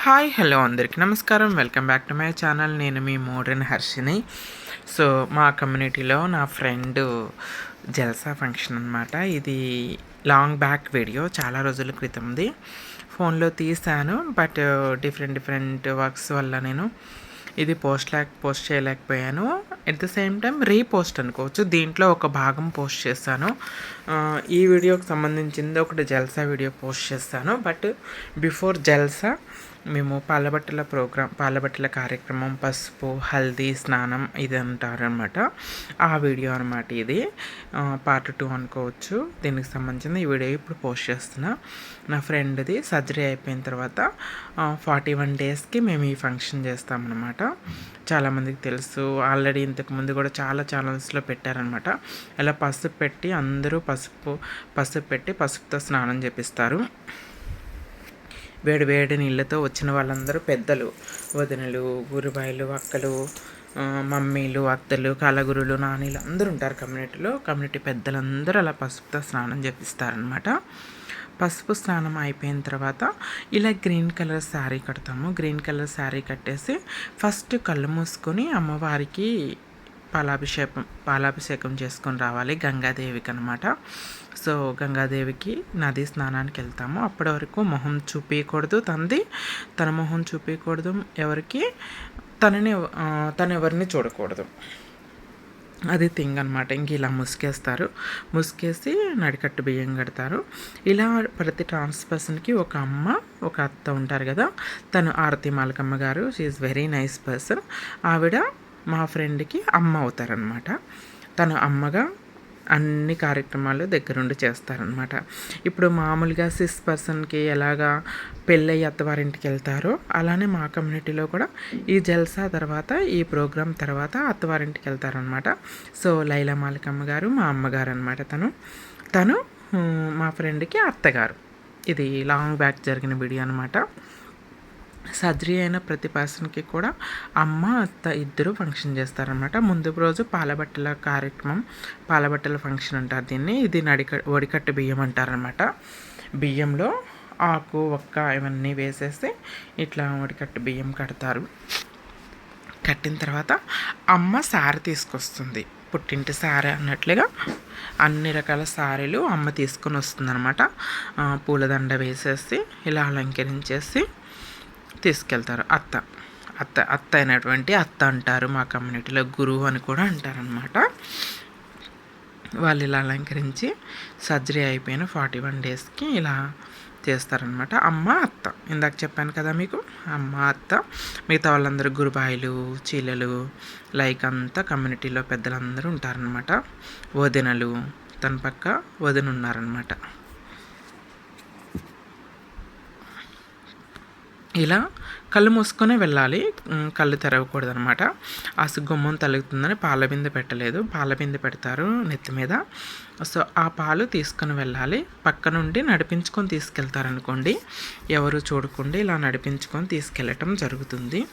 Hi hello అందరికీ నమస్కారం. Welcome back to my channel. నేను మీ మోడర్న్ హర్షిని. సో మా కమ్యూనిటీలో నా ఫ్రెండ్ జల్సా ఫంక్షన్ అనమాట ఇది లాంగ్ బ్యాక్ వీడియో చాలా రోజుల క్రితంది ఫోన్లో తీసాను బట్ డిఫరెంట్ డిఫరెంట్ వర్క్స్ వల్ల నేను ఇది పోస్ట్ లేక పోస్ట్ చేయలేకపోయాను. At the same time repost అనుకోవచ్చు. దీంట్లో ఒక భాగం పోస్ట్ చేస్తాను ఈ వీడియోకి సంబంధించింది ఒకటి జల్సా వీడియో పోస్ట్ చేస్తాను బట్ బిఫోర్ జల్సా మేము పాలబట్టల ప్రోగ్రామ్ పాలబట్టల కార్యక్రమం పసుపు హల్దీ స్నానం ఇది అంటారనమాట ఆ వీడియో అనమాట ఇది. పార్ట్ టూ అనుకోవచ్చు. దీనికి సంబంధించిన ఈ వీడియో ఇప్పుడు పోస్ట్ చేస్తున్నా. నా ఫ్రెండ్ది సర్జరీ అయిపోయిన తర్వాత ఫార్టీ వన్ డేస్కి మేము ఈ ఫంక్షన్ చేస్తామన్నమాట. చాలామందికి తెలుసు. ఆల్రెడీ ఇంతకుముందు కూడా చాలా ఛానల్స్లో పెట్టారనమాట ఇలా పసుపు పెట్టి అందరూ పసుపు పసుపు పెట్టి పసుపుతో స్నానం చేపిస్తారు. వేడి వేడి నీళ్ళతో వచ్చిన వాళ్ళందరూ పెద్దలు. వదినలు గురుబాయిలు అక్కలు మమ్మీలు అత్తలు కలగురులు నానీలు అందరూ ఉంటారు కమ్యూనిటీలో. కమ్యూనిటీ పెద్దలందరూ అలా పసుపుతో స్నానం చేపిస్తారనమాట పసుపు స్నానం అయిపోయిన తర్వాత ఇలా గ్రీన్ కలర్ శారీ కడతాము. గ్రీన్ కలర్ శారీ కట్టేసి ఫస్ట్ కళ్ళు మూసుకొని అమ్మవారికి పాలాభిషేకం పాలాభిషేకం చేసుకొని రావాలి గంగాదేవికి అనమాట సో గంగాదేవికి నది స్నానానికి వెళ్తాము. అప్పటి వరకు మొహం చూపించకూడదు తనది తన మొహం చూపించకూడదు ఎవరికి? తనని తను ఎవరిని చూడకూడదు. అది థింగ్ అనమాట ఇంక ఇలా ముసుకేస్తారు. ముసుకేసి నడికట్టు బియ్యం కడతారు. ఇలా ప్రతి ట్రాన్స్ పర్సన్కి ఒక అమ్మ ఒక అత్త ఉంటారు కదా. తను ఆరతి మాలకమ్మ గారు షీఈ్ వెరీ నైస్ పర్సన్ ఆవిడ మా ఫ్రెండ్కి అమ్మ అవుతారనమాట. తను అమ్మగా అన్ని కార్యక్రమాలు దగ్గరుండి చేస్తారనమాట. ఇప్పుడు మామూలుగా సిస్ పర్సన్కి ఎలాగా పెళ్ళయి అత్తవారింటికి వెళ్తారో అలానే మా కమ్యూనిటీలో కూడా ఈ జల్సా తర్వాత ఈ ప్రోగ్రాం తర్వాత అత్తవారింటికి వెళ్తారనమాట సో లైలా మాలికమ్మ గారు మా అమ్మగారు అనమాట తను తను మా ఫ్రెండ్కి అత్తగారు. ఇది లాంగ్ బ్యాక్ జరిగిన వీడియో అనమాట. సర్జరీ అయిన ప్రతి పర్సన్కి కూడా అమ్మ అత్త ఇద్దరు ఫంక్షన్ చేస్తారనమాట ముందు రోజు పాలబట్టల కార్యక్రమం పాలబట్టల ఫంక్షన్ అంటారు దీన్ని. ఇది నడిక వడికట్టు బియ్యం అంటారనమాట బియ్యంలో ఆకు ఒక్క ఇవన్నీ వేసేసి ఇట్లా వడికట్టు బియ్యం కడతారు. కట్టిన తర్వాత అమ్మ సారి తీసుకొస్తుంది. పుట్టింటి సారీ అన్నట్లుగా అన్ని రకాల సారీలు అమ్మ తీసుకొని వస్తుందన్నమాట. పూలదండ వేసేసి ఇలా అలంకరించేసి తీసుకెళ్తారు. అత్త. అత్త అత్త అయినటువంటి అత్త అంటారు మా కమ్యూనిటీలో. గురువు అని కూడా అంటారనమాట వాళ్ళు ఇలా అలంకరించి సర్జరీ అయిపోయిన ఫార్టీ వన్ డేస్కి ఇలా చేస్తారనమాట అమ్మ అత్త. ఇందాక చెప్పాను కదా మీకు? అమ్మ అత్త. మిగతా వాళ్ళందరూ గురుబాయిలు చీలలు లైక్ అంతా కమ్యూనిటీలో పెద్దలందరూ ఉంటారనమాట వదినలు. తన పక్క వదిన ఉన్నారనమాట ఇలా కళ్ళు మూసుకొని వెళ్ళాలి. కళ్ళు తెరవకూడదు అనమాట ఆ గుమ్మం తలుగుతుందని పాల బిందె పెట్టలేదు. పాల బిందె పెడతారు నెత్తి మీద. సో ఆ పాలు తీసుకొని వెళ్ళాలి. పక్క నుండి నడిపించుకొని తీసుకెళ్తారనుకోండి. ఎవరు చూడకుండా ఇలా నడిపించుకొని తీసుకెళ్ళటం జరుగుతుంది.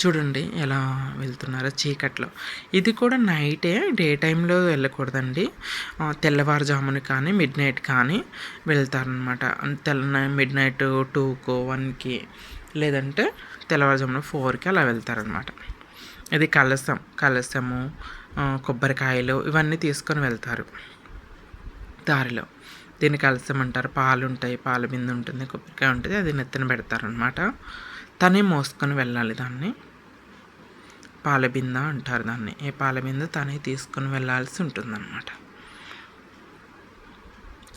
చూడండి ఎలా వెళ్తున్నారో చీకట్లో. ఇది కూడా నైటే డే టైంలో వెళ్ళకూడదండి. తెల్లవారుజామున కానీ మిడ్ నైట్ కానీ వెళ్తారనమాట తెల్ల మిడ్ నైట్ టూకో వన్కి లేదంటే తెల్లవారుజామున ఫోర్కి అలా వెళ్తారనమాట ఇది కలసం కలసము కొబ్బరికాయలు ఇవన్నీ తీసుకొని వెళ్తారు దారిలో. దీన్ని కలసం అంటారు. పాలు ఉంటాయి పాల బిందు ఉంటుంది కొబ్బరికాయ ఉంటుంది అది నెత్తిన పెడతారనమాట తనే మోసుకొని వెళ్ళాలి దాన్ని. పాలబింద అంటారు దాన్ని. ఏ పాలబింద? తనే తీసుకొని వెళ్ళాల్సి ఉంటుందన్నమాట.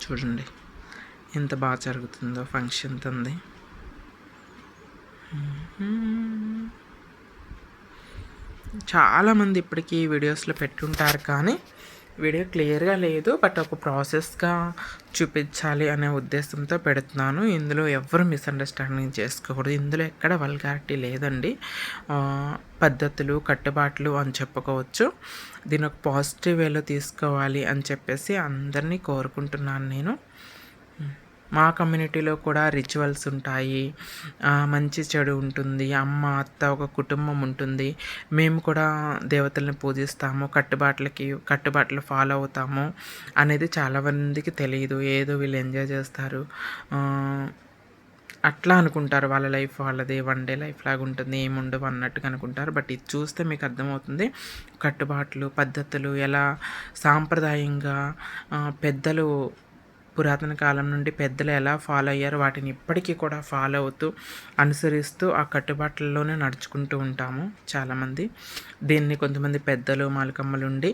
చూడండి ఎంత బాగా జరుగుతుందో ఫంక్షన్ తంది. చాలామంది ఇప్పటికీ వీడియోస్లో పెట్టుంటారు కానీ వీడియో క్లియర్గా లేదు బట్ ఒక ప్రాసెస్గా చూపించాలి అనే ఉద్దేశంతో పెడుతున్నాను. ఇందులో ఎవరు మిస్అండర్స్టాండింగ్ చేసుకోకూడదు. ఇందులో ఎక్కడ వల్గారిటీ లేదండి. పద్ధతులు కట్టుబాట్లు అని చెప్పుకోవచ్చు. దీని ఒక పాజిటివ్ వేలో తీసుకోవాలి అని చెప్పేసి అందరినీ కోరుకుంటున్నాను నేను. మా కమ్యూనిటీలో కూడా రిచువల్స్ ఉంటాయి. మంచి చెడు ఉంటుంది. అమ్మ అత్త ఒక కుటుంబం ఉంటుంది. మేము కూడా దేవతల్ని పూజిస్తాము కట్టుబాట్లకి కట్టుబాట్లు ఫాలో అవుతాము అనేది చాలా మందికి తెలియదు. ఏదో వీళ్ళు ఎంజాయ్ చేస్తారు. అట్లా అనుకుంటారు వాళ్ళ లైఫ్ వాళ్ళది వన్ డే లైఫ్ లాగా ఉంటుంది. ఏముండవు అన్నట్టుగా అనుకుంటారు. బట్ ఇది చూస్తే మీకు అర్థమవుతుంది. కట్టుబాట్లు పద్ధతులు ఎలా సాంప్రదాయంగా పెద్దలు పురాతన కాలం నుండి పెద్దలు ఎలా ఫాలో అయ్యారో వాటిని ఇప్పటికీ కూడా ఫాలో అవుతూ అనుసరిస్తూ ఆ కట్టుబాట్లలోనే నడుచుకుంటూ ఉంటాము చాలామంది. దీన్ని కొంతమంది పెద్దలు మాలకమ్మలు ఉండి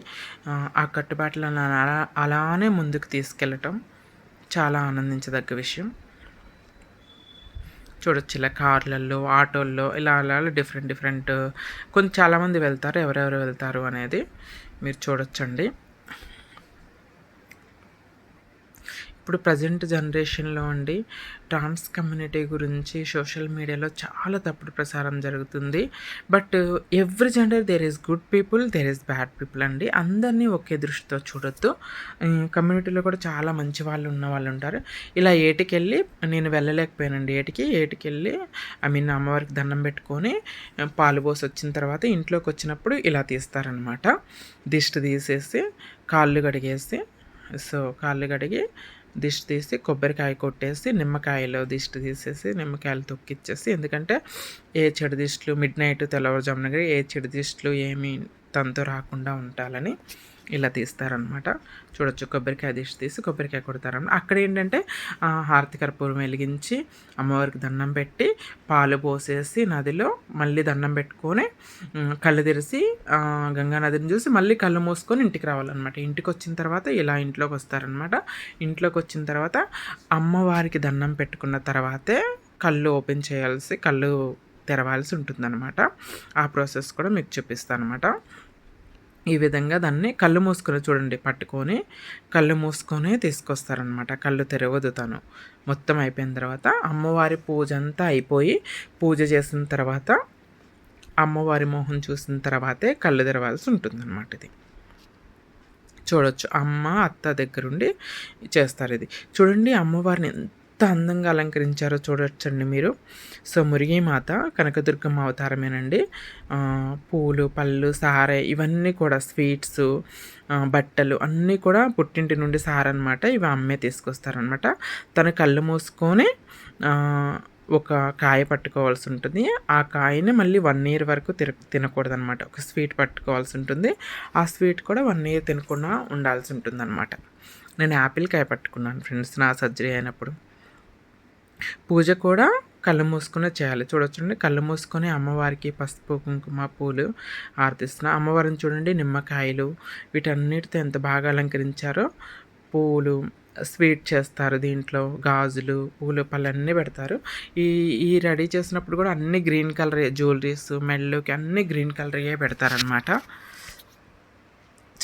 ఆ, కట్టుబాట్లను అలా అలానే ముందుకు తీసుకెళ్ళటం చాలా ఆనందించదగ్గ విషయం. చూడొచ్చు ఇలా కార్లలో ఆటోల్లో ఇలా అలా డిఫరెంట్ డిఫరెంట్ కొంచెం చాలామంది వెళ్తారు ఎవరెవరు వెళ్తారు అనేది మీరు చూడొచ్చండి. ఇప్పుడు ప్రజెంట్ జనరేషన్లో అండి ట్రాన్స్ కమ్యూనిటీ గురించి సోషల్ మీడియాలో చాలా తప్పుడు ప్రసారం జరుగుతుంది. But every gender there is good people there is bad people అండి. అందరినీ ఒకే దృష్టితో చూడొద్దు. కమ్యూనిటీలో కూడా చాలా మంచి వాళ్ళు ఉన్న వాళ్ళు ఉంటారు. ఇలా ఏటికెళ్ళి నేను వెళ్ళలేకపోయానండి ఏటికి. ఏటికెళ్ళి ఐ మీన్ అమ్మవారికి దండం పెట్టుకొని పాలు పోసి వచ్చిన తర్వాత ఇంట్లోకి వచ్చినప్పుడు ఇలా తీస్తారనమాట దిష్టి తీసేసి కాళ్ళు కడిగేసి సో కాళ్ళు కడిగి దిష్టి తీసి కొబ్బరికాయ కొట్టేసి నిమ్మకాయలో దిష్టి తీసేసి నిమ్మకాయలు తొక్కిచ్చేసి ఎందుకంటే ఏ చెడు దిష్టిలు మిడ్ నైట్ తెల్లవారుజామున ఏ చెడు దిష్టిలు ఏమీ తనతో రాకుండా ఉండాలని ఇలా తీస్తారనమాట చూడొచ్చు కొబ్బరికాయ దిష్టి తీసి కొబ్బరికాయ కొడతారనమాట అక్కడ ఏంటంటే హారతి కర్పూరం వెలిగించి అమ్మవారికి దండం పెట్టి పాలు పోసేసి నదిలో మళ్ళీ దండం పెట్టుకొని కళ్ళు తెరిచి గంగా నదిని చూసి మళ్ళీ కళ్ళు మూసుకొని ఇంటికి రావాలన్నమాట. ఇంటికి వచ్చిన తర్వాత ఇలా ఇంట్లోకి వస్తారనమాట ఇంట్లోకి వచ్చిన తర్వాత అమ్మవారికి దండం పెట్టుకున్న తర్వాతే కళ్ళు ఓపెన్ చేయాల్సి కళ్ళు తెరవాల్సి ఉంటుందన్నమాట. ఆ ప్రాసెస్ కూడా మీకు చూపిస్తాను అనమాట ఈ విధంగా దాన్ని కళ్ళు మూసుకొని చూడండి పట్టుకొని కళ్ళు మూసుకొని తీసుకొస్తారనమాట కళ్ళు తెరవదు తను. మొత్తం అయిపోయిన తర్వాత అమ్మవారి పూజ అంతా అయిపోయి పూజ చేసిన తర్వాత అమ్మవారి మొహం చూసిన తర్వాతే కళ్ళు తెరవాల్సి ఉంటుందన్నమాట ఇది. చూడొచ్చు. అమ్మ అత్త దగ్గరుండి చేస్తారు ఇది. చూడండి అమ్మవారిని ఎంత ఎంత అందంగా అలంకరించారో చూడొచ్చండి మీరు. సో మురిగీమాత కనకదుర్గమ్మ అవతారమేనండి. పూలు పళ్ళు సారే ఇవన్నీ కూడా స్వీట్స్ బట్టలు అన్నీ కూడా పుట్టింటి నుండి సారనమాట ఇవి అమ్మే తీసుకొస్తారనమాట తన కళ్ళు మూసుకొని ఒక కాయ పట్టుకోవాల్సి ఉంటుంది. ఆ కాయని మళ్ళీ వన్ ఇయర్ వరకు తిన తినకూడదనమాట ఒక స్వీట్ పట్టుకోవాల్సి ఉంటుంది. ఆ స్వీట్ కూడా వన్ ఇయర్ తినకుండా ఉండాల్సి ఉంటుంది అనమాట నేను యాపిల్ కాయ పట్టుకున్నాను ఫ్రెండ్స్ నా సర్జరీ అయినప్పుడు. పూజ కూడా కళ్ళు మూసుకునే చేయాలి. చూడొచ్చండి. కళ్ళు మూసుకొని అమ్మవారికి పసుపు కుంకుమ పూలు ఆర్తిస్తున్నాం అమ్మవారిని చూడండి. నిమ్మకాయలు వీటన్నిటితో ఎంత బాగా అలంకరించారో పూలు స్వీట్ చేస్తారు దీంట్లో. గాజులు పూలు పళ్ళు అన్నీ పెడతారు. ఈ ఈ రెడీ చేసినప్పుడు కూడా అన్ని గ్రీన్ కలర్ జ్యువెలరీస్ మెళ్ళుకి అన్ని గ్రీన్ కలర్యే పెడతారనమాట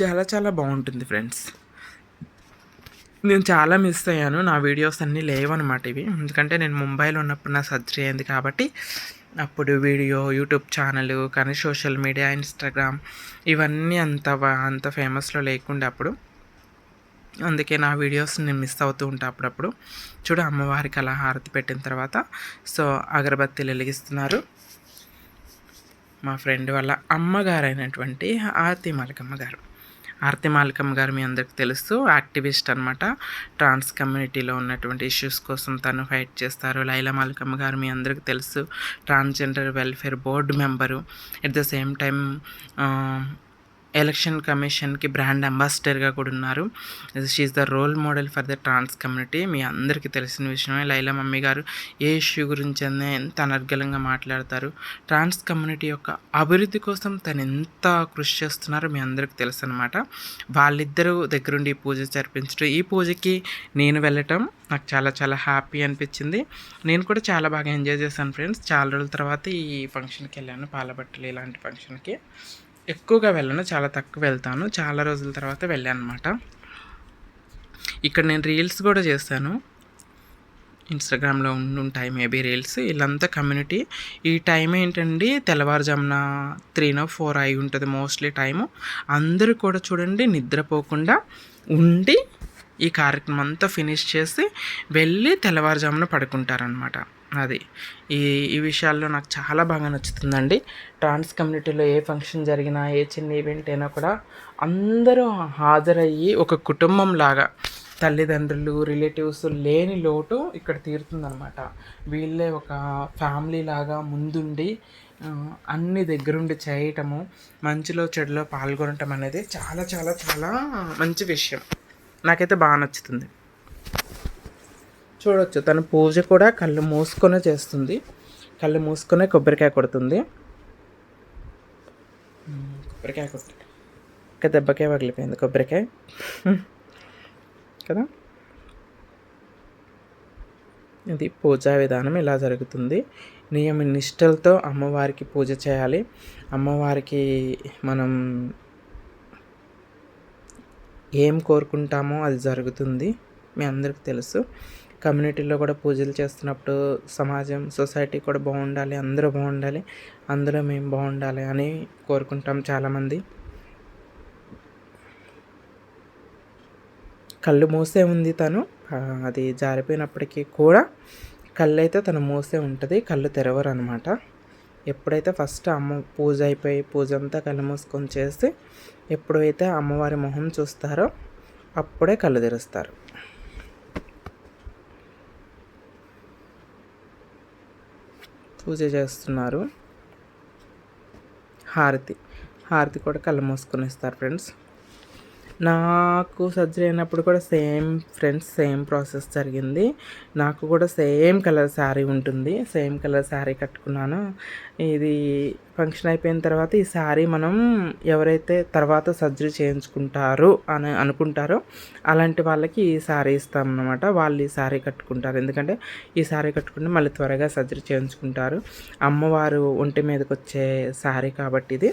చాలా చాలా బాగుంటుంది ఫ్రెండ్స్. నేను చాలా మిస్ అయ్యాను. నా వీడియోస్ అన్నీ లేవన్నమాట ఇవి. ఎందుకంటే నేను ముంబైలో ఉన్నప్పుడు నా సర్జరీ అయింది కాబట్టి అప్పుడు వీడియో యూట్యూబ్ ఛానల్ కానీ సోషల్ మీడియా ఇన్స్టాగ్రామ్ ఇవన్నీ అంత అంత ఫేమస్లో లేకుండే అప్పుడు. అందుకే నా వీడియోస్ నేను మిస్ అవుతూ ఉంటా అప్పుడప్పుడు. చూడు అమ్మవారికి అలా హారతి పెట్టిన తర్వాత సో అగరబత్తీలు వెలిగిస్తున్నారు. మా ఫ్రెండ్ వాళ్ళ అమ్మగారు అయినటువంటి ఆరతి మాలకమ్మ గారు. ఆర్తి మాలకమ్మ గారు మీ అందరికి తెలుసు యాక్టివిస్ట్ అనమాట ట్రాన్స్ కమ్యూనిటీలో ఉన్నటువంటి ఇష్యూస్ కోసం తను ఫైట్ చేస్తారు. లైలా మాలకమ్మ గారు మీ అందరికి తెలుసు. Transgender welfare board member. At the same time election కమిషన్కి బ్రాండ్ అంబాసిడర్గా కూడా ఉన్నారు. She's the role model for the trans community మీ అందరికీ తెలిసిన విషయమే. లైలా మమ్మీ గారు ఏ ఇష్యూ గురించి అనే ఎంత అనర్గళంగా మాట్లాడతారు. ట్రాన్స్ కమ్యూనిటీ యొక్క అభివృద్ధి కోసం తను ఎంత కృషి చేస్తున్నారో మీ అందరికీ తెలుసు అనమాట వాళ్ళిద్దరూ దగ్గరుండి ఈ పూజ జరిపించడం. ఈ పూజకి నేను వెళ్ళటం నాకు చాలా చాలా హ్యాపీ అనిపించింది. నేను కూడా చాలా బాగా ఎంజాయ్ చేశాను ఫ్రెండ్స్ చాలా రోజుల తర్వాత ఈ ఫంక్షన్కి వెళ్ళాను. పాలబట్టలు ఇలాంటి ఫంక్షన్కి ఎక్కువగా వెళ్ళను చాలా తక్కువ వెళ్తాను. చాలా రోజుల తర్వాత వెళ్ళాను అనమాట ఇక్కడ నేను రీల్స్ కూడా చేశాను ఇన్స్టాగ్రామ్లో ఉంటాయి మేబీ రీల్స్. వీళ్ళంతా కమ్యూనిటీ. ఈ టైం ఏంటండి? తెల్లవారుజామున త్రీనో ఫోర్ అయి ఉంటుంది మోస్ట్లీ టైము. అందరూ కూడా చూడండి నిద్రపోకుండా ఉండి ఈ కార్యక్రమం అంతా ఫినిష్ చేసి వెళ్ళి తెల్లవారుజామున పడుకుంటారనమాట. అది. ఈ ఈ విషయాల్లో నాకు చాలా బాగా నచ్చుతుందండి. ట్రాన్స్ కమ్యూనిటీలో ఏ ఫంక్షన్ జరిగినా ఏ చిన్న ఈవెంట్ అయినా కూడా అందరూ హాజరయ్యి ఒక కుటుంబం లాగా తల్లిదండ్రులు రిలేటివ్స్ లేని లోటు ఇక్కడ తీరుతుందనమాట వీళ్ళే ఒక ఫ్యామిలీ లాగా ముందుండి అన్ని దగ్గరుండి చేయటము మంచిలో చెడులో పాల్గొనటం అనేది చాలా చాలా చాలా మంచి విషయం. నాకైతే బాగా నచ్చుతుంది. చూడొచ్చు. తన పూజ కూడా కళ్ళు మూసుకొని చేస్తుంది. కళ్ళు మూసుకొని కొబ్బరికాయ కొడుతుంది. కొబ్బరికాయ కొడుతుంది. ఇంకా దెబ్బకాయ పగిలిపోయింది కొబ్బరికాయ. కదా? ఇది పూజా విధానం ఇలా జరుగుతుంది. నియమ నిష్టలతో అమ్మవారికి పూజ చేయాలి. అమ్మవారికి మనం ఏం కోరుకుంటామో అది జరుగుతుంది. మీ అందరికీ తెలుసు. కమ్యూనిటీలో కూడా పూజలు చేస్తున్నప్పుడు సమాజం సొసైటీ కూడా బాగుండాలి అందరూ బాగుండాలి అందులో మేము బాగుండాలి అని కోరుకుంటాం చాలామంది. కళ్ళు మూసే ఉంది తను. అది జారిపోయినప్పటికీ కూడా కళ్ళు అయితే తను మూసే ఉంటుంది కళ్ళు తెరవరు అనమాట ఎప్పుడైతే ఫస్ట్ అమ్మ పూజ అయిపోయి పూజ అంతా కళ్ళు మూసుకొని చేసి ఎప్పుడైతే అమ్మవారి మొహం చూస్తారో అప్పుడే కళ్ళు తెరుస్తారు. పూజ చేస్తున్నారు. హారతి. హారతి కూడా కళ్ళు మూసుకొని ఇస్తారు ఫ్రెండ్స్. నాకు సర్జరీ అయినప్పుడు కూడా సేమ్ ఫ్రెండ్స్ సేమ్ ప్రాసెస్ జరిగింది. నాకు కూడా సేమ్ కలర్ శారీ ఉంటుంది. సేమ్ కలర్ శారీ కట్టుకున్నాను. ఇది ఫంక్షన్ అయిపోయిన తర్వాత ఈ శారీ మనం ఎవరైతే తర్వాత సర్జరీ చేయించుకుంటారు అని అనుకుంటారో అలాంటి వాళ్ళకి ఈ శారీ ఇస్తామన్నమాట. వాళ్ళు ఈ శారీ కట్టుకుంటారు. ఎందుకంటే ఈ శారీ కట్టుకుంటే మళ్ళీ త్వరగా సర్జరీ చేయించుకుంటారు. అమ్మవారు ఒంటి మీదకి వచ్చే శారీ కాబట్టి ఇది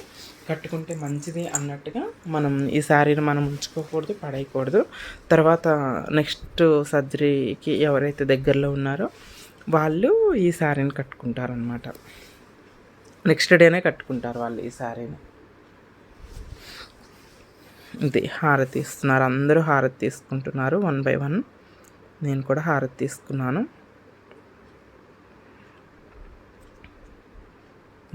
కట్టుకుంటే మంచిది అన్నట్టుగా మనం ఈ శారీని మనం ఉంచుకోకూడదు పడేయకూడదు. తర్వాత నెక్స్ట్ సర్జరీకి ఎవరైతే దగ్గరలో ఉన్నారో వాళ్ళు ఈ శారీని కట్టుకుంటారనమాట నెక్స్ట్ డేనే కట్టుకుంటారు వాళ్ళు ఈ శారీని ఇది హారతి ఇస్తున్నారు. అందరూ హారతి తీసుకుంటున్నారు వన్ బై వన్. నేను కూడా హారతి తీసుకున్నాను.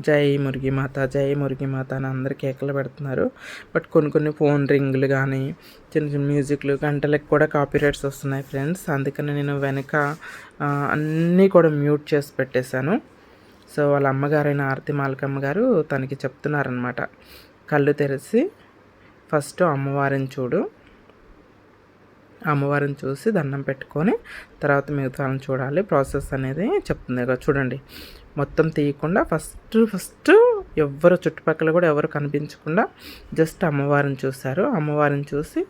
జై మురిగి మాత జై మురిగి మాత అని అందరు కేకలు పెడుతున్నారు. బట్ కొన్ని కొన్ని ఫోన్ రింగులు కానీ చిన్న చిన్న మ్యూజిక్లు గంటలకు కూడా కాపీరైట్స్ వస్తున్నాయి ఫ్రెండ్స్. అందుకని నేను వెనక అన్నీ కూడా మ్యూట్ చేసి పెట్టేశాను. సో వాళ్ళ అమ్మగారైన ఆరతి మాలకమ్మ గారు తనకి చెప్తున్నారనమాట కళ్ళు తెరిచి ఫస్ట్ అమ్మవారిని చూడు. అమ్మవారిని చూసి దండం పెట్టుకొని తర్వాత మిగతా చూడాలి. ప్రాసెస్ అనేది చెప్తుంది కదా చూడండి. మొత్తం తీయకుండా ఫస్ట్ ఫస్ట్ ఎవ్వరు చుట్టుపక్కల కూడా ఎవరు కనిపించకుండా జస్ట్ అమ్మవారిని చూశారు. అమ్మవారిని చూసి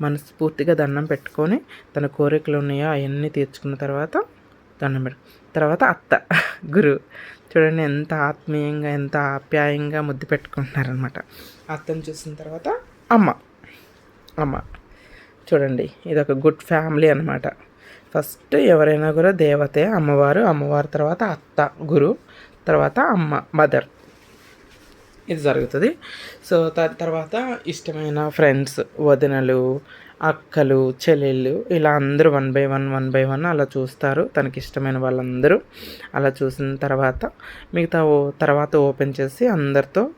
మనస్ఫూర్తిగా దండం పెట్టుకొని తన కోరికలు ఉన్నాయో అవన్నీ తీర్చుకున్న తర్వాత దండం పెట్టు తర్వాత అత్త గురువు చూడండి ఎంత ఆత్మీయంగా ఎంత ఆప్యాయంగా ముద్దు పెట్టుకుంటున్నారనమాట అత్తని చూసిన తర్వాత అమ్మ. అమ్మ. చూడండి ఇది ఒక గుడ్ ఫ్యామిలీ అనమాట ఫస్ట్ ఎవరైనా కూడా దేవతే అమ్మవారు అమ్మవారి తర్వాత అత్త గురు తర్వాత అమ్మ మదర్. ఇది జరుగుతుంది. సో దాని తర్వాత ఇష్టమైన ఫ్రెండ్స్ వదినలు అక్కలు చెల్లెళ్ళు ఇలా అందరూ one by one one by one అలా చూస్తారు. తనకి ఇష్టమైన వాళ్ళందరూ అలా చూసిన తర్వాత మిగతా ఓ- తర్వాత ఓపెన్ చేసి అందరితో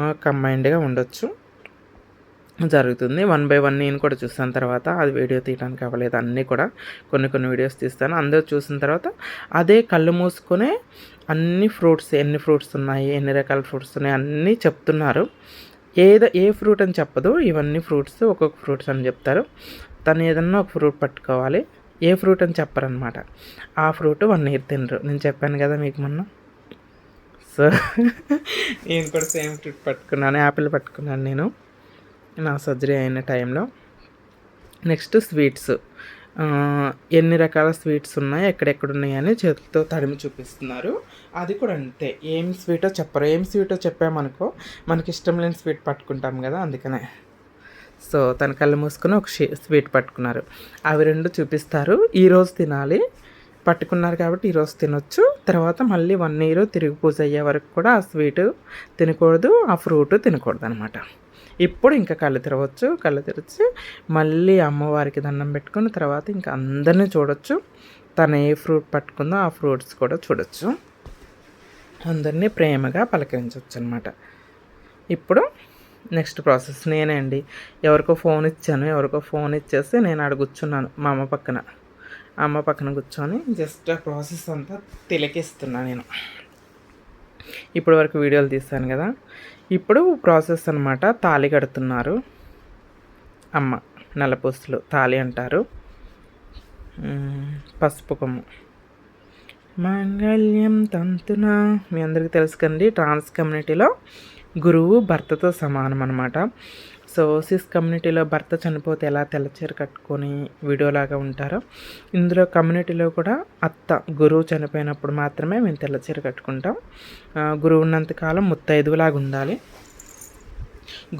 కంబైన్డ్గా ఉండొచ్చు. జరుగుతుంది. వన్ బై వన్ నేను కూడా చూస్తాను తర్వాత అది వీడియో తీయడానికి అవ్వలేదు. అన్నీ కూడా కొన్ని కొన్ని వీడియోస్ తీస్తాను. అందరూ చూసిన తర్వాత అదే కళ్ళు మూసుకొని అన్ని ఫ్రూట్స్ ఎన్ని ఫ్రూట్స్ ఉన్నాయి ఎన్ని రకాల ఫ్రూట్స్ ఉన్నాయి అన్నీ చెప్తున్నారు. ఏదో ఏ ఫ్రూట్ అని చెప్పదు ఇవన్నీ ఫ్రూట్స్ ఒక్కొక్క ఫ్రూట్స్ అని చెప్తారు. తను ఏదన్నా ఒక ఫ్రూట్ పట్టుకోవాలి ఏ ఫ్రూట్ అని చెప్పరనమాట ఆ ఫ్రూట్ వన్ ఇయర్ తినరు. నేను చెప్పాను కదా మీకు మొన్న. సో నేను కూడా సేమ్ ఫ్రూట్ పట్టుకున్నాను యాపిల్ పట్టుకున్నాను నేను. నా సర్జరీ అయిన టైంలో. Next sweets. ఎన్ని రకాల స్వీట్స్ ఉన్నాయి ఎక్కడెక్కడ ఉన్నాయని చేతితో తడిమి చూపిస్తున్నారు. అది కూడా అంతే. ఏం స్వీటో చెప్పరు. ఏం స్వీటో చెప్పామనుకో మనకి ఇష్టం లేని స్వీట్ పట్టుకుంటాం కదా అందుకనే. సో తన కళ్ళు మూసుకొని ఒక స్వీట్ పట్టుకున్నారు. అవి రెండు చూపిస్తారు. ఈరోజు తినాలి. పట్టుకున్నారు కాబట్టి ఈరోజు తినొచ్చు. తర్వాత మళ్ళీ వన్ ఇయర్ తిరిగి పూజ అయ్యే వరకు కూడా ఆ స్వీట్ తినకూడదు ఆ ఫ్రూట్ తినకూడదు అనమాట ఇప్పుడు ఇంకా కళ్ళు తెరవచ్చు కళ్ళు తెరిచి మళ్ళీ అమ్మవారికి దండం పెట్టుకుని తర్వాత ఇంకా అందరినీ చూడొచ్చు. తను ఏ ఫ్రూట్ పట్టుకుందో ఆ ఫ్రూట్స్ కూడా చూడొచ్చు. అందరినీ ప్రేమగా పలకరించవచ్చు అనమాట ఇప్పుడు నెక్స్ట్ ప్రాసెస్ నేనే అండి. ఎవరికో ఫోన్ ఇచ్చాను ఎవరికో ఫోన్ ఇచ్చేసి నేను ఆడ కూర్చున్నాను మా అమ్మ పక్కన. అమ్మ పక్కన కూర్చొని జస్ట్ ఆ ప్రాసెస్ అంతా తిలకిస్తున్నా నేను. ఇప్పటి వరకు వీడియోలు తీస్తాను కదా ఇప్పుడు ప్రాసెస్ అనమాట తాళి కడుతున్నారు. అమ్మ నలపూసలు తాళి అంటారు. పసుపు కొమ్ము. మంగళ్యం తంతున. మీ అందరికీ తెలుసు కండి ట్రాన్స్ కమ్యూనిటీలో గురువు భర్తతో సమానం అనమాట సో సిస్ కమ్యూనిటీలో భర్త చనిపోతే ఎలా తెల్లచీర కట్టుకొని వీడియోలాగా ఉంటారో ఇందులో కమ్యూనిటీలో కూడా అత్త గురువు చనిపోయినప్పుడు మాత్రమే మేము తెల్లచీర కట్టుకుంటాం. గురువు ఉన్నంతకాలం ముత్తైదువులాగా ఉండాలి.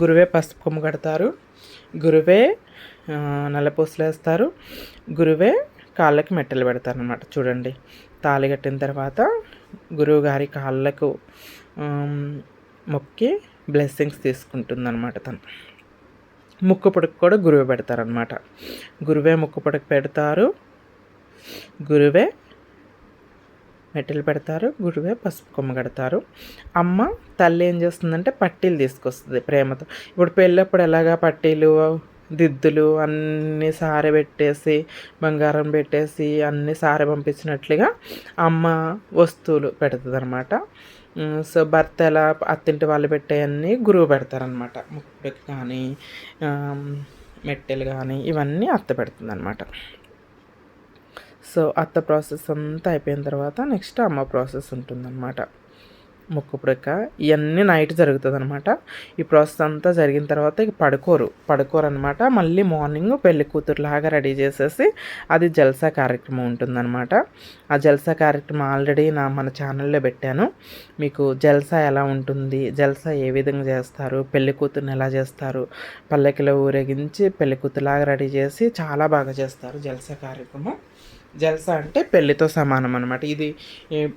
గురువే పసుపు కొమ్ము కడతారు. గురువే నల్లపూసలేస్తారు గురువే కాళ్ళకి మెట్టలు పెడతారనమాట చూడండి తాళి కట్టిన తర్వాత గురువు గారి కాళ్ళకు మొక్కి బ్లెస్సింగ్స్ తీసుకుంటుందన్నమాట తను. ముక్కు పొడకు కూడా గురువే పెడతారనమాట గురువే ముక్కు పుడక పెడతారు. గురువే మెట్టెలు పెడతారు. గురువే పసుపు కొమ్మ కడతారు. అమ్మ తల్లి ఏం చేస్తుందంటే పట్టీలు తీసుకొస్తుంది ప్రేమతో. ఇప్పుడు పెళ్ళప్పుడు ఎలాగా పట్టీలు దిద్దులు అన్నీ సారె పెట్టేసి బంగారం పెట్టేసి అన్నీ సారె పంపించినట్లుగా అమ్మ వస్తువులు పెడుతుంది అనమాట సో భర్త ఎలా అత్తింటి వాళ్ళు పెట్టేవన్నీ గురువు పెడతారనమాట ముక్కుడికి కానీ మెట్టెలు కానీ ఇవన్నీ అత్త పెడుతుందనమాట సో అత్త ప్రాసెస్ అంతా అయిపోయిన తర్వాత నెక్స్ట్ అమ్మ ప్రాసెస్ ఉంటుందన్నమాట. ముక్కు పుడక ఇవన్నీ నైట్ జరుగుతుంది అనమాట ఈ ప్రాసెస్ అంతా జరిగిన తర్వాత ఇక పడుకోరు. పడుకోరు అనమాట మళ్ళీ మార్నింగ్ పెళ్ళి కూతురులాగా రెడీ చేసేసి అది జల్సా కార్యక్రమం ఉంటుందన్నమాట. ఆ జల్సా కార్యక్రమం ఆల్రెడీ నా మన ఛానల్లో పెట్టాను. మీకు జల్సా ఎలా ఉంటుంది? జల్సా ఏ విధంగా చేస్తారు? పెళ్ళి కూతురుని ఎలా చేస్తారు? పల్లెకిలో ఊరేగించి పెళ్ళి కూతురులాగా రెడీ చేసి చాలా బాగా చేస్తారు జల్సా కార్యక్రమం. జల్సా అంటే పెళ్ళితో సమానం అనమాట ఇది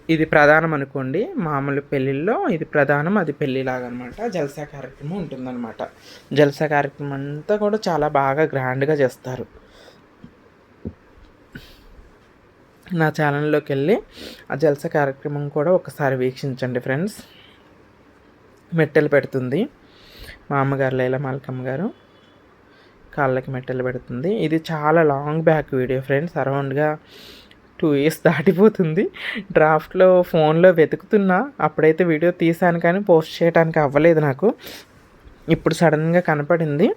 ఇది ప్రధానం అనుకోండి. మామూలు పెళ్ళిళ్ళలో ఇది ప్రధానం అది పెళ్ళిలాగా అనమాట జల్సా కార్యక్రమం ఉంటుందన్నమాట జల్సా కార్యక్రమం అంతా కూడా చాలా బాగా గ్రాండ్గా చేస్తారు. నా ఛానల్లోకి వెళ్ళి ఆ జల్సా కార్యక్రమం కూడా ఒకసారి వీక్షించండి ఫ్రెండ్స్. మెట్టెలు పెడుతుంది. మా అమ్మగారు లైలా మాలకమ్మ గారు కాళ్ళకి మెట్టెలు పెడుతుంది. ఇది చాలా లాంగ్ బ్యాక్ వీడియో ఫ్రెండ్స్. అరౌండ్గా టూ ఇయర్స్ దాటిపోతుంది. డ్రాఫ్ట్లో ఫోన్లో వెతుకుతున్నా. అప్పుడైతే వీడియో తీసాను కానీ పోస్ట్ చేయడానికి అవ్వలేదు నాకు. ఇప్పుడు సడన్గా కనపడింది.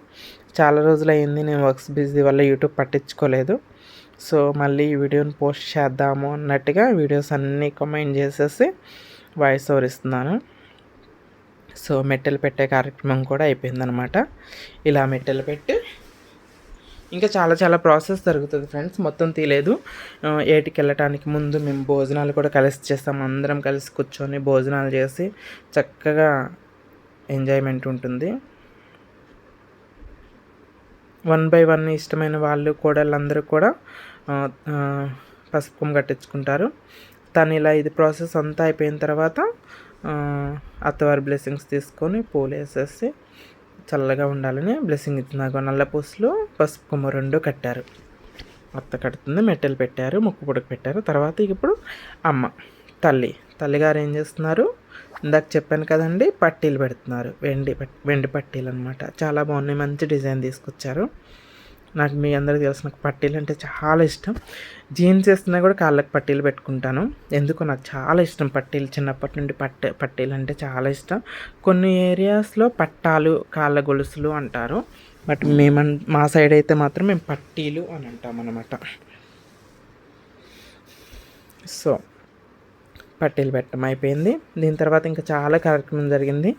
చాలా రోజులు అయింది నేను వర్క్స్ బిజీ వల్ల యూట్యూబ్ పట్టించుకోలేదు. సో మళ్ళీ ఈ వీడియోని పోస్ట్ చేద్దాము అన్నట్టుగా వీడియోస్ అన్నీ కమెంట్ చేసేసి వాయిస్ ఓవర్ ఇస్తున్నాను. సో మెట్టెలు పెట్టే కార్యక్రమం కూడా అయిపోయిందనమాట. ఇలా మెట్టెలు పెట్టి ఇంకా చాలా చాలా ప్రాసెస్ జరుగుతుంది ఫ్రెండ్స్. మొత్తం తీయలేదు ఏటికి వెళ్ళటానికి ముందు మేము భోజనాలు కూడా కలిసి చేస్తాం. అందరం కలిసి కూర్చొని భోజనాలు చేసి చక్కగా ఎంజాయ్మెంట్ ఉంటుంది. వన్ బై వన్ ఇష్టమైన వాళ్ళు కోడళ్ళందరూ కూడా పసుపు కట్టించుకుంటారు. తను ఇలా ఇది ప్రాసెస్ అంతా అయిపోయిన తర్వాత అత్తవారి బ్లెస్సింగ్స్ తీసుకొని పూలు వేసేసి చల్లగా ఉండాలని బ్లెస్సింగ్ ఇస్తున్నారు నల్ల పూసలు పసుపు కొమ్మ రెండు కట్టారు. అత్త కడుతుంది మెట్టెలు పెట్టారు ముక్కు పొడకు పెట్టారు. తర్వాత ఇప్పుడు అమ్మ తల్లి. తల్లిగారు ఏం చేస్తున్నారు? ఇందాక చెప్పాను కదండి పట్టీలు పెడుతున్నారు. వెండి వెండి పట్టీలు అనమాట చాలా బాగున్నాయి మంచి డిజైన్ తీసుకొచ్చారు. నాకు మీ అందరికీ తెలుసు నాకు పట్టీలు అంటే చాలా ఇష్టం. జీన్స్ వేస్తున్నా కూడా కాళ్ళకి పట్టీలు పెట్టుకుంటాను. ఎందుకో నాకు చాలా ఇష్టం పట్టీలు. చిన్నప్పటి నుండి పట్టే పట్టీలు అంటే చాలా ఇష్టం. కొన్ని ఏరియాస్లో పట్టాలు కాళ్ళ గొలుసులు అంటారు. బట్ మేము మా సైడ్ అయితే మాత్రం మేము పట్టీలు అని అంటాం అనమాట సో పట్టీలు పెట్టడం అయిపోయింది. దీని తర్వాత ఇంకా చాలా కార్యక్రమం జరిగింది.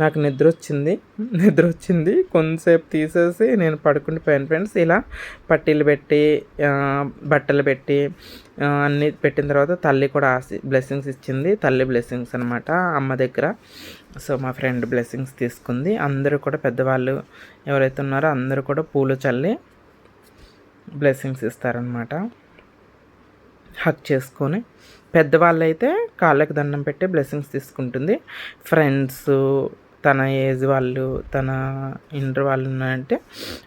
నాకు నిద్ర వచ్చింది. నిద్ర వచ్చింది. కొంతసేపు తీసేసి నేను పడుకుని పోయాను ఫ్రెండ్స్. ఇలా పట్టీలు పెట్టి బట్టలు పెట్టి అన్నీ పెట్టిన తర్వాత తల్లి కూడా ఆసి బ్లెస్సింగ్స్ ఇచ్చింది. తల్లి బ్లెస్సింగ్స్ అనమాట అమ్మ దగ్గర. సో మా ఫ్రెండ్ బ్లెస్సింగ్స్ తీసుకుంది. అందరూ కూడా పెద్దవాళ్ళు ఎవరైతే ఉన్నారో అందరూ కూడా పూలు చల్లి బ్లెస్సింగ్స్ ఇస్తారనమాట హక్ చేసుకొని పెద్దవాళ్ళు అయితే కాళ్ళకి దండం పెట్టి బ్లెస్సింగ్స్ తీసుకుంటుంది. ఫ్రెండ్స్ తన ఏజ్ వాళ్ళు తన ఇంటర్ వాళ్ళు ఉన్నారంటే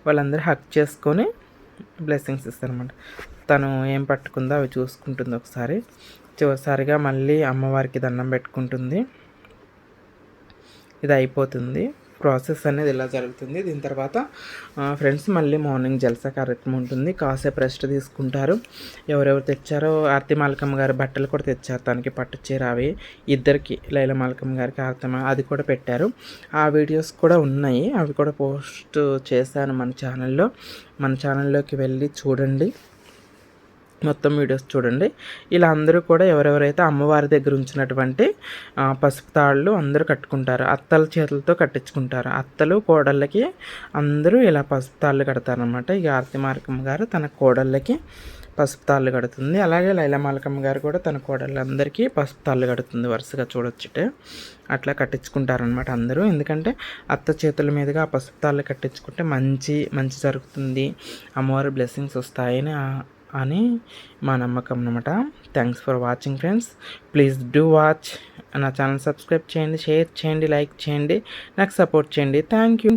వాళ్ళందరూ హక్ చేసుకొని బ్లెస్సింగ్స్ ఇస్తారనమాట తను ఏం పట్టుకుందో అవి చూసుకుంటుంది ఒకసారి. చివరిసారిగా మళ్ళీ అమ్మవారికి దండం పెట్టుకుంటుంది. ఇది అయిపోతుంది. ప్రాసెస్ అనేది ఇలా జరుగుతుంది. దీని తర్వాత ఫ్రెండ్స్ మళ్ళీ మార్నింగ్ జల్సా కార్యక్రమం ఉంటుంది. కాసేపు రెస్ట్ తీసుకుంటారు. ఎవరెవరు తెచ్చారో ఆర్తి మాలకమ్మ గారి బట్టలు కూడా తెచ్చారు. తనకి పట్టు చీర అవి ఇద్దరికి లైల మాలకమ్మ గారికి ఆర్తమ్మ అది కూడా పెట్టారు. ఆ వీడియోస్ కూడా ఉన్నాయి. అవి కూడా పోస్ట్ చేశాను మన ఛానల్లో. మన ఛానల్లోకి వెళ్ళి చూడండి. మొత్తం వీడియోస్ చూడండి. ఇలా అందరూ కూడా ఎవరెవరైతే అమ్మవారి దగ్గర ఉంచినటువంటి పసుపు తాళ్ళు అందరూ కట్టుకుంటారు. అత్తల చేతులతో కట్టించుకుంటారు. అత్తలు కోడళ్ళకి అందరూ ఇలా పసుపు తాళ్ళు కడతారనమాట ఇక ఆర్తి మార్కమ్మ గారు తన కోడళ్ళకి పసుపు తాళ్ళు కడుతుంది. అలాగే లైలమాలకమ్మ గారు కూడా తన కోడళ్ళందరికీ పసుపు తాళ్ళు కడుతుంది వరుసగా చూడొచ్చుటే. అట్లా కట్టించుకుంటారనమాట అందరూ. ఎందుకంటే అత్త చేతుల మీదుగా ఆ పసుపు తాళ్ళు కట్టించుకుంటే మంచి మంచి జరుగుతుంది. అమ్మవారి బ్లెస్సింగ్స్ వస్తాయని అని మా నమ్మకం అనమాట thanks for watching friends please do watch నా ఛానల్ సబ్స్క్రైబ్ చేయండి షేర్ చేయండి లైక్ చేయండి. నాకు సపోర్ట్ చేయండి. Thank you